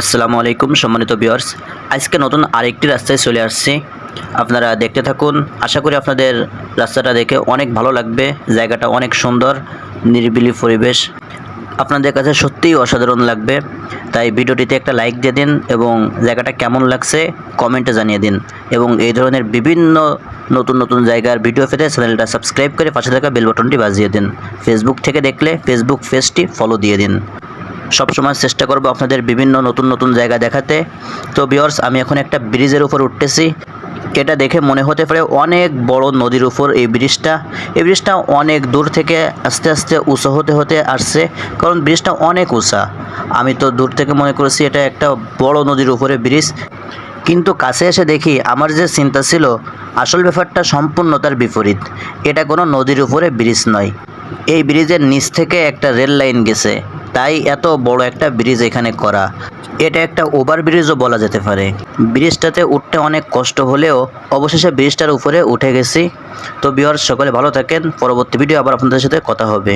আসসালামু আলাইকুম, সম্মানিত ভিউয়ার্স আজকে নতুন আরেকটি রাস্তায় চলে আসছি। আপনারা দেখতে থাকুন। আশা করি আপনাদের রাস্তাটা দেখে অনেক ভালো লাগবে। জায়গাটা অনেক সুন্দর, নিরিবিলি পরিবেশ। আপনাদের কাছে সত্যিই অসাধারণ লাগবে। তাই ভিডিওটিতে একটা লাইক দিয়ে দিন এবং জায়গাটা কেমন লাগছে কমেন্টে জানিয়ে দিন। এবং এই ধরনের বিভিন্ন নতুন নতুন জায়গার ভিডিও পেতে চ্যানেলটা সাবস্ক্রাইব করে পাশে থাকা বেল বাটনটি বাজিয়ে দিন। ফেসবুক থেকে দেখলে ফেসবুক পেজটি ফলো দিয়ে দিন। সবসময় চেষ্টা করব আপনাদের বিভিন্ন নতুন নতুন জায়গা দেখাতে। তো বিয়র্স আমি এখন একটা ব্রিজের উপর উঠতেছি। এটা দেখে মনে হতে পারে অনেক বড় নদীর উপর এই ব্রিজটা। এই ব্রিজটা অনেক দূর থেকে আস্তে আস্তে উঁচু হতে হতে আসছে, কারণ ব্রিজটা অনেক উঁচা। আমি তো দূর থেকে মনে করেছি এটা একটা বড় নদীর উপরে ব্রিজ। কিন্তু কাছে এসে দেখি আমার যে চিন্তা ছিল, আসল ব্যাপারটা সম্পূর্ণ তার বিপরীত। এটা কোনো নদীর উপরে ব্রিজ নয়। এই ব্রিজের নিচ থেকে একটা রেল লাইন গেছে। তাই এত বড় একটা ব্রিজ এখানে করা। এটা একটা ওভার ব্রিজও বলা যেতে পারে। ব্রিজটাতে উঠতে অনেক কষ্ট হলেও অবশেষে ব্রিজটার উপরে উঠে গেছি। তো বিহার সকলে ভালো থাকেন। পরবর্তী ভিডিও আবার আপনাদের সাথে কথা হবে।